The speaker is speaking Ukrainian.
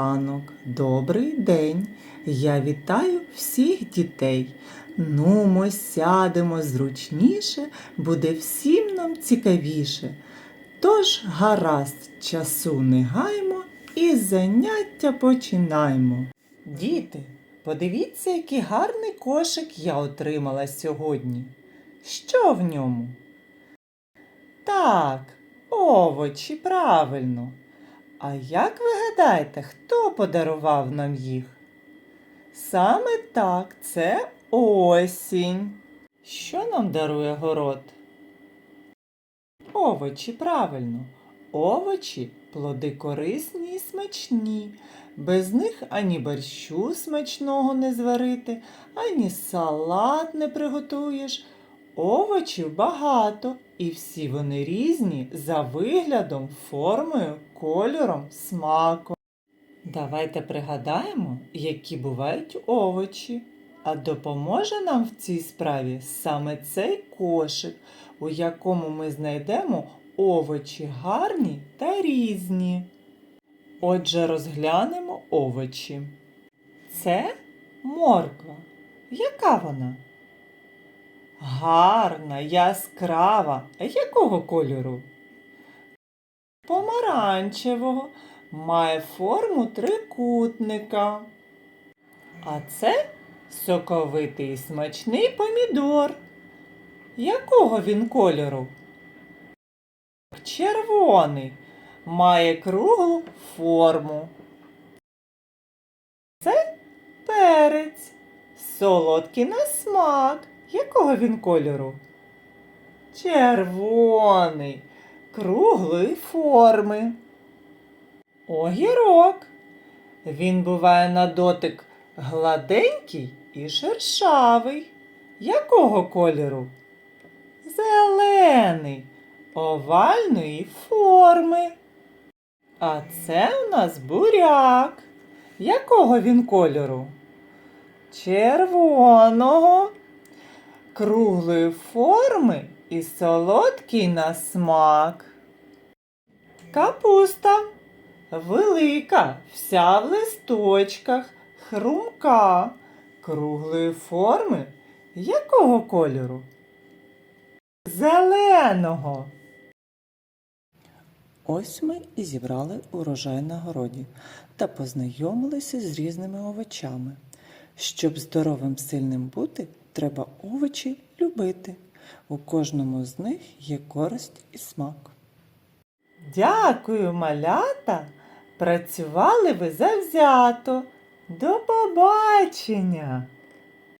ранок, добрий день. Я вітаю всіх дітей. Нумо, сядемо зручніше, буде всім нам цікавіше. Тож гаразд, часу не гаймо і заняття починаймо. Діти, подивіться, який гарний кошик я отримала сьогодні. Що в ньому? Так, овочі, правильно. А як ви гадаєте, хто подарував нам їх? Саме так, це осінь. Що нам дарує город? Овочі, правильно. Овочі плоди корисні і смачні. Без них ані борщу смачного не зварити, ані салат не приготуєш. Овочів багато, і всі вони різні за виглядом, формою, кольором, смаком. Давайте пригадаємо, які бувають овочі. А допоможе нам в цій справі саме цей кошик, у якому ми знайдемо овочі гарні та різні. Отже, розглянемо овочі. Це морква. Яка вона? Гарна, яскрава. Якого кольору? Помаранчевого. Має форму трикутника. А це соковитий смачний помідор. Якого він кольору? Червоний. Має круглу форму. Це перець. Солодкий на смак. Якого він кольору? Червоний, круглої форми. Огірок. Він буває на дотик гладенький і шершавий. Якого кольору? Зелений, овальної форми. А це у нас буряк. Якого він кольору? Червоного, круглої форми і солодкий на смак. Капуста велика, вся в листочках, хрумка, круглої форми. Якого кольору? Зеленого. Ось ми і зібрали урожай на городі та познайомилися з різними овочами. Щоб здоровим сильним бути, треба овочі любити. У кожному з них є користь і смак. Дякую, малята! Працювали ви завзято. До побачення!